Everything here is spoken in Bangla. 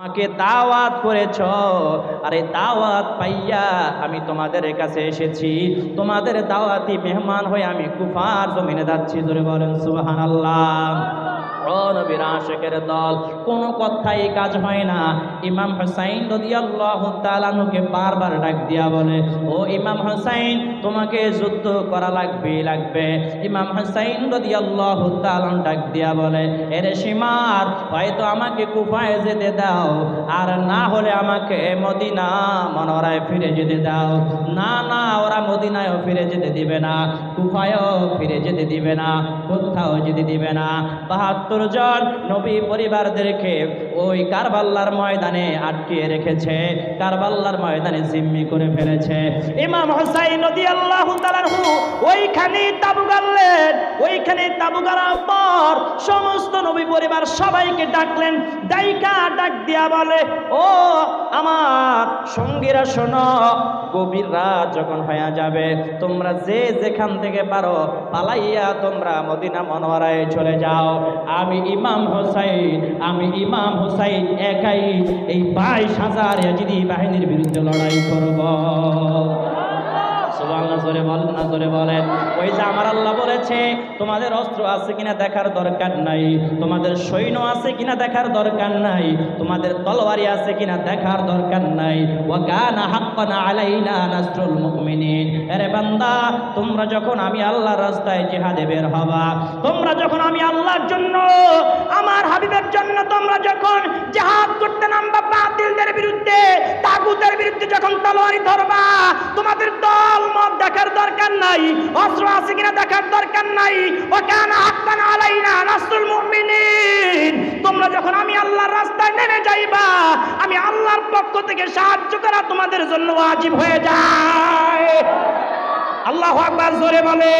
আমাকে দাওয়াত করেছ। আরে দাওয়াত পাইয়া আমি তোমাদের কাছে এসেছি। তোমাদের দাওয়াতি মেহমান হয়ে আমি কুফার জমিনে যাচ্ছি। ধরে বলেন সুবাহান আল্লাহ নবীর আশেকের দল। কোনো কথাই কাজ হয় না। ইমাম হুসাইন রাদিয়াল্লাহু তাআলাকে বারবার ডাক দিয়া বলে, ও ইমাম হুসাইন, তোমাকে যুদ্ধ করা লাগবে লাগবে। ইমাম হুসাইন রাদিয়াল্লাহু তাআলা ডাক দিয়া বলে, এরে সীমার হয়তো আমাকে কুফায় যেতে দাও। আর না হলে আমাকে মদিনা মনোরায় ফিরে যেতে দাও। না না, ওরা মদিনায়ও ফিরে যেতে দিবে না। কুফায়ও ফিরে যেতে দিবে না। কোথাও যেতে দিবে না। বাহাত্তর জন নবী পরিবারদেরকে ওই কারবাল্লার ময়দানে আটকিয়ে রেখেছে। কারবাল্লার ময়দানে জিম্মি করে ফেলেছে। ইমাম হোসাইন নদী আল্লাহ ওইখানে তাবু ওইখানে তাবু গাড়ার পর সমস্ত নবী পরিবার সবাইকে ডাকলেন ডাইকা ডাক দিয়া বলে, ও আমার সঙ্গীরা শোনো, গভীর রাত যখন হয়ে যাবে, তোমরা যে যেখান থেকে পারো পালাইয়া তোমরা মদিনা মনোয়ারায় চলে যাও। আমি ইমাম হোসাইন, আমি ইমাম হোসাইন একাই এই বাইশ হাজার ইয়াজিদি বাহিনীর বিরুদ্ধে লড়াই করব। সুবহানাল্লাহ জোরে বলেন না জোরে বলেন। ওই যে আমার আল্লাহ বলেছে, তোমাদের অস্ত্র আছে কিনা দেখার দরকার নাই। তোমাদের সৈন্য আছে কিনা দেখার দরকার নাই। তোমাদের তলোয়ারি আছে কিনা দেখার দরকার নাই। ওয়া কানা হাক্কান আলাইনা নাসরুল মুমিনিন। আরে বান্দা, তোমরা যখন আমি আল্লাহর রাস্তায় জিহাদে বের হবা, তোমরা যখন আমি আল্লাহর জন্য, আমার হাবিবের জন্য তোমরা যখন জিহাদ যখন তলোয়ারি ধরবা, তোমাদের দল মত দেখার দরকার নাই, অস্ত্র আছে কিনা দেখার দরকার নাই। ও কেন হাক্কান আলাইনা নাসরুল মুমিনিন। তোমরা যখন আমি আল্লাহর রাস্তায় নেমে যাইবা, আমি আল্লাহর পক্ষ থেকে সাহায্য করা তোমাদের জন্য ওয়াজিব হয়ে যায়। আল্লাহ আকবার জোরে বলে